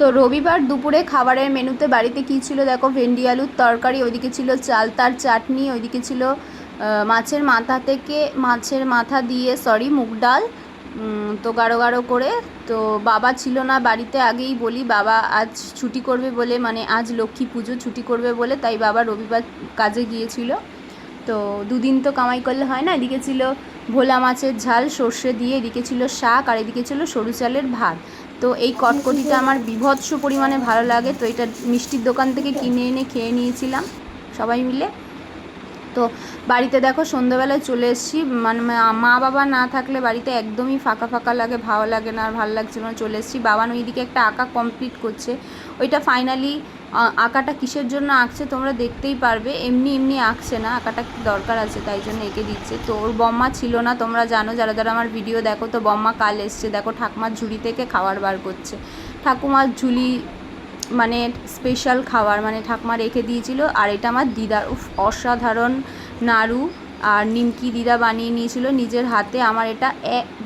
তো রবিবার দুপুরে খাবারের মেনুতে বাড়িতে কী ছিল? দেখো, ভেন্ডি, আলুর তরকারি, ওইদিকে ছিল চালতার চাটনি, ওইদিকে ছিল মাছের মাথা থেকে, মাছের মাথা দিয়ে সরি মুগ ডাল তো গাঢ় গাঢ় করে, তো বাবা ছিল না বাড়িতে, আগেই বলি, বাবা আজ ছুটি করবে বলে মানে আজ লক্ষ্মী পুজো ছুটি করবে বলে, তাই বাবা রবিবার কাজে গিয়েছিল। তো দুদিন তো কামাই করলে হয় না, এদিকে ছিল ভোলা মাছের ঝাল, সর্ষে দিয়ে, এদিকে ছিল শাক, আর এদিকে ছিল সরু চালের ভাত। তো এই কটকটিটা আমার বিভৎস পরিমাণে ভালো লাগে। তো এটা মিষ্টির দোকান থেকে কিনে এনে খেয়ে নিয়েছিলাম। সবাই মিলে তো বাড়িতে দেখো সন্ধ্যাবেলায় চলে এসেছি। মানে মা- বাবা না থাকলে বাড়িতে একদমই ফাঁকা ফাঁকা লাগে, ভালো লাগে না আর ভালো লাগছে না। চলে এসেছি। বাবান ওইদিকে একটা আঁকা কমপ্লিট করছে। ওইটা ফাইনালি আঁকাটা কিসের জন্য আঁকছে তোমরা দেখতেই পারবে। এমনি এমনি আঁকছে না, আঁকাটা কি দরকার আছে, তাই জন্য এঁকে দিচ্ছে। তো ওর বম্মা ছিল না, তোমরা জানো, যারা যারা আমার ভিডিও দেখো, তো বম্মা কাল এসছে। দেখো ঠাকুমার ঝুড়ি থেকে খাবার বার করছে। ঠাকুমার ঝুলি মানে স্পেশাল খাবার মানে ঠাকুমা রেখে দিয়েছিল। আর এটা আমার দিদার, উফ, অসাধারণ নাড়ু আর নিমকি দিদা বানিয়ে নিয়েছিল নিজের হাতে। আমার এটা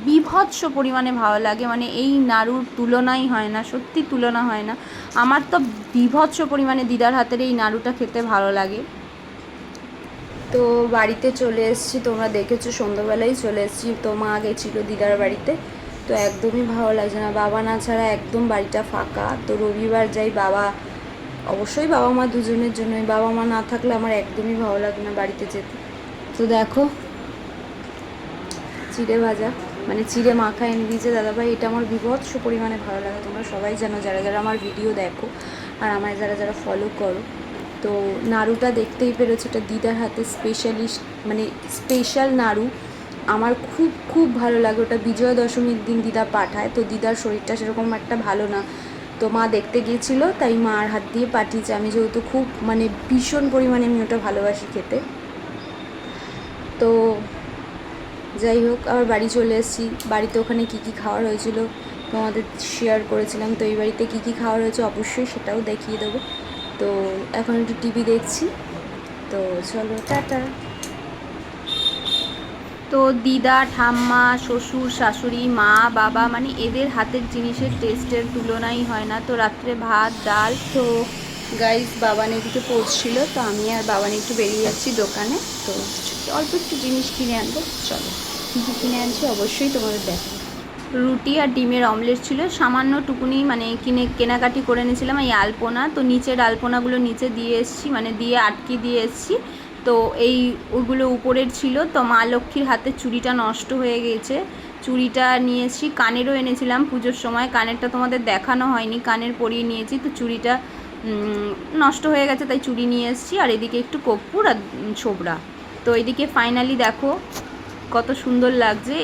বীভৎস পরিমাণে ভালো লাগে। মানে এই নাড়ুর তুলনাই হয় না, সত্যি তুলনা হয় না। আমার তো বীভৎস পরিমাণে দিদার হাতের এই নাড়ুটা খেতে ভালো লাগে। তো বাড়িতে চলে এসেছি, তোমরা দেখেছ সন্ধ্যাবেলায় চলে এসেছি। তো মা গেছিল দিদার বাড়িতে। তো একদমই ভালো লাগছে না। বাবা না ছাড়া একদম বাড়িটা ফাঁকা। তো রবিবার যাই বাবা, অবশ্যই বাবা মা দুজনের জন্যই। বাবা মা না থাকলে আমার একদমই ভালো লাগে না বাড়িতে যেতে। তো দেখো, চিড়ে ভাজা মানে চিড়ে মাখা এনে দিয়েছে। দাদাভাই, এটা আমার বিভৎস পরিমাণে ভালো লাগে। তোমরা সবাই জানো, যারা যারা আমার ভিডিও দেখো আর আমায় যারা যারা ফলো করো, তো নাড়ুটা দেখতেই পেরেছ। এটা দিদার হাতে স্পেশালিস্ট মানে স্পেশাল নাড়ু। আমার খুব খুব ভালো লাগে। ওটা বিজয়া দশমীর দিন দিদা পাঠায়, তো দিদার শরীরটা সেরকম একটা ভালো না। তো মা দেখতে গিয়েছিল, তাই মার হাত দিয়ে পাঠিয়েছে। আমি যেহেতু খুব মানে ভীষণ পরিমাণে আমি ওটা ভালোবাসি খেতে। তো যাই হোক, আবার বাড়ি চলে এসেছি। বাড়িতে ওখানে কী কী খাওয়ার হয়েছিল তোমাদের শেয়ার করেছিলাম। তো এই বাড়িতে কী কী খাওয়ার হয়েছে অবশ্যই সেটাও দেখিয়ে দেবো। তো এখন একটু টিভি দেখছি। তো চলো, টাটা। তো দিদা, ঠাম্মা, শ্বশুর, শাশুড়ি, মা, বাবা মানে এদের হাতের জিনিসের টেস্টের তুলনাই হয় না। তো রাত্রে ভাত, ডাল, তো গাইস বাবান এদিকে পৌঁছছিল, তো আমি আর বাবান একটু বেরিয়ে যাচ্ছি দোকানে। তো অল্প একটু জিনিস কিনে আনব, চলো। কী কী কিনে আনছি অবশ্যই তোমাদের দেখো রুটি আর ডিমের অমলেট ছিল, সামান্য টুকুনি মানে কিনে, কেনাকাটি করে এনেছিলাম এই আলপনা। তো নিচের আলপনাগুলো নিচে দিয়ে এসেছি মানে দিয়ে আটকে দিয়ে এসেছি। তো এই ওগুলো উপরের ছিল, তো মা লক্ষ্মীর হাতে চুড়িটা নষ্ট হয়ে গেছে। চুড়িটা নিয়েছি কানেরও এনেছিলাম পুজোর সময়, কানেরটা তোমাদের দেখানো হয়নি, কানের পরিয়ে নিয়েছি, তো চুড়িটা নষ্ট হয়ে গেছে, তাই চুড়ি নিয়ে এসেছি, আর এদিকে একটু কর্পূর আর ছোবড়া। তো এদিকে ফাইনালি দেখো কত সুন্দর লাগছে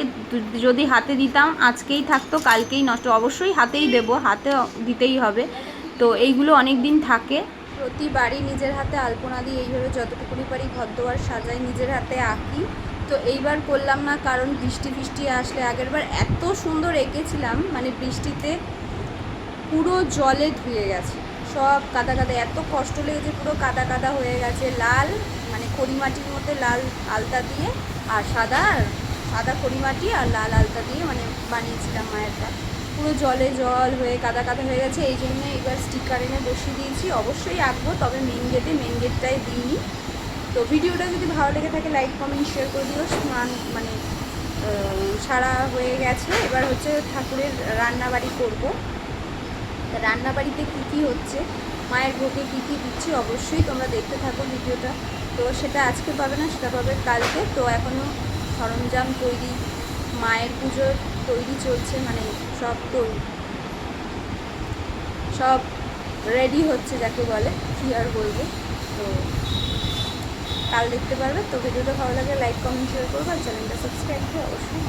যদি হাতে দিতাম আজকেই থাকতো, কালকেই নষ্ট, অবশ্যই হাতেই দেব, হাতে দিতেই হবে। তো এইগুলো অনেক দিন থাকে প্রতিবারই নিজের হাতে আলপনা দিয়ে এইভাবে যতটুকুনি পারি ঘরদোয়ার সাজাই নিজের হাতে আঁকি। তো এইবার করলাম না, কারণ বৃষ্টি ফিষ্টি আসলে আগেরবার এত সুন্দর এঁকেছিলাম মানে বৃষ্টিতে পুরো জলে ধুয়ে গেছে। সব কাদা কাদা, এত কষ্ট লেগেছে পুরো কাদা কাদা হয়ে গেছে, লাল মানে খড়িমাটির মধ্যে লাল আলতা দিয়ে, আর সাদা সাদা খড়িমাটি আর লাল আলতা দিয়ে মানে বানিয়েছিলাম মায়েরটা। পুরো জলে জল হয়ে কাদা কাদা হয়ে গেছে, এই জন্য এবার স্টিকার এনে বসিয়ে দিয়েছি। অবশ্যই আঁকবো, তবে মেন গেটে মেন গেটটাই দিইনি। তো ভিডিওটা যদি ভালো লেগে থাকে লাইক কমেন্ট শেয়ার করে দিও। স্নান মানে সারা হয়ে গেছে। এবার হচ্ছে ঠাকুরের রান্নাবাড়ি করব। রান্নাবাড়িতে কী কী হচ্ছে? মায়ের ভোগে কী কী দিচ্ছি? অবশ্যই তোমরা দেখতে থাকো ভিডিওটা। তো সেটা আজকে পাবে না, সেটা পাবে কালকে। তো এখনও সরঞ্জাম তৈরি, মায়ের পুজোর তৈরি চলছে মানে সব তৈরি সব রেডি হচ্ছে যাকে বলে, কী আর বলব। তো কাল দেখতে পারবে। তো ভিডিওটা ভালো লাগে লাইক কমেন্ট শেয়ার করব। আর চ্যানেলটা সাবস্ক্রাইব করে অবশ্যই।